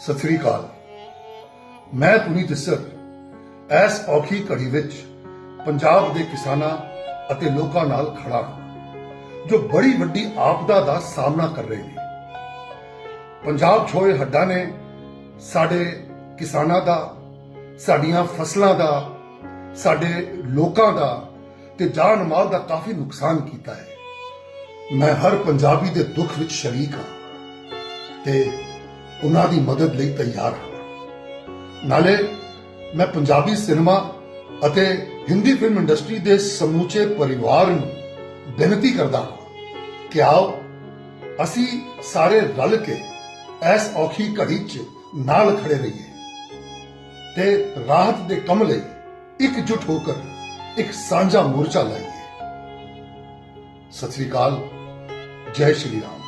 ਸਤਿ ਸ੍ਰੀ ਅਕਾਲ ਮੈਂ ਪੁਨੀਤ ਇਸਰ ਐਸ ਔਖੀ ਘੜੀ ਵਿੱਚ ਪੰਜਾਬ ਦੇ ਕਿਸਾਨਾਂ ਅਤੇ ਲੋਕਾਂ ਨਾਲ ਖੜਾ ਹਾਂ, ਜੋ ਬੜੀ ਵੱਡੀ ਆਪਦਾ ਦਾ ਸਾਹਮਣਾ ਕਰ ਰਹੇ ਨੇ। ਪੰਜਾਬ ਛੋਏ ਹੱਡਾਂ ਨੇ ਸਾਡੇ ਕਿਸਾਨਾਂ ਦਾ, ਸਾਡੀਆਂ ਫਸਲਾਂ ਦਾ, ਸਾਡੇ ਲੋਕਾਂ ਦਾ ਤੇ ਜਾਨ ਮਾਲ ਦਾ ਕਾਫੀ ਨੁਕਸਾਨ ਕੀਤਾ ਹੈ। ਮੈਂ ਹਰ ਪੰਜਾਬੀ ਦੇ ਦੁੱਖ ਵਿੱਚ ਸ਼ਰੀਕ ਹਾਂ ਤੇ ਉਹਨਾਂ ਦੀ ਮਦਦ ਲਈ ਤਿਆਰ ਹਾਂ। ਨਾਲੇ ਮੈਂ ਪੰਜਾਬੀ ਸਿਨੇਮਾ ਅਤੇ ਹਿੰਦੀ ਫਿਲਮ ਇੰਡਸਟਰੀ ਦੇ ਸਮੂਚੇ ਪਰਿਵਾਰ ਨੂੰ ਬੇਨਤੀ ਕਰਦਾ ਹਾਂ ਕਿ ਆਓ, ਅਸੀਂ ਸਾਰੇ ਰਲ ਕੇ ਇਸ ਔਖੀ ਘੜੀ 'ਚ ਨਾਲ ਖੜੇ ਰਹੀਏ ਤੇ ਰਾਹਤ ਦੇ ਕੰਮ ਲਈ ਇਕਜੁੱਟ ਹੋ ਕੇ ਇੱਕ ਸਾਂਝਾ ਮੋਰਚਾ ਲਾਈਏ। ਸਤਿ ਸ੍ਰੀ ਅਕਾਲ, ਜੈ ਸ਼੍ਰੀ ਰਾਮ।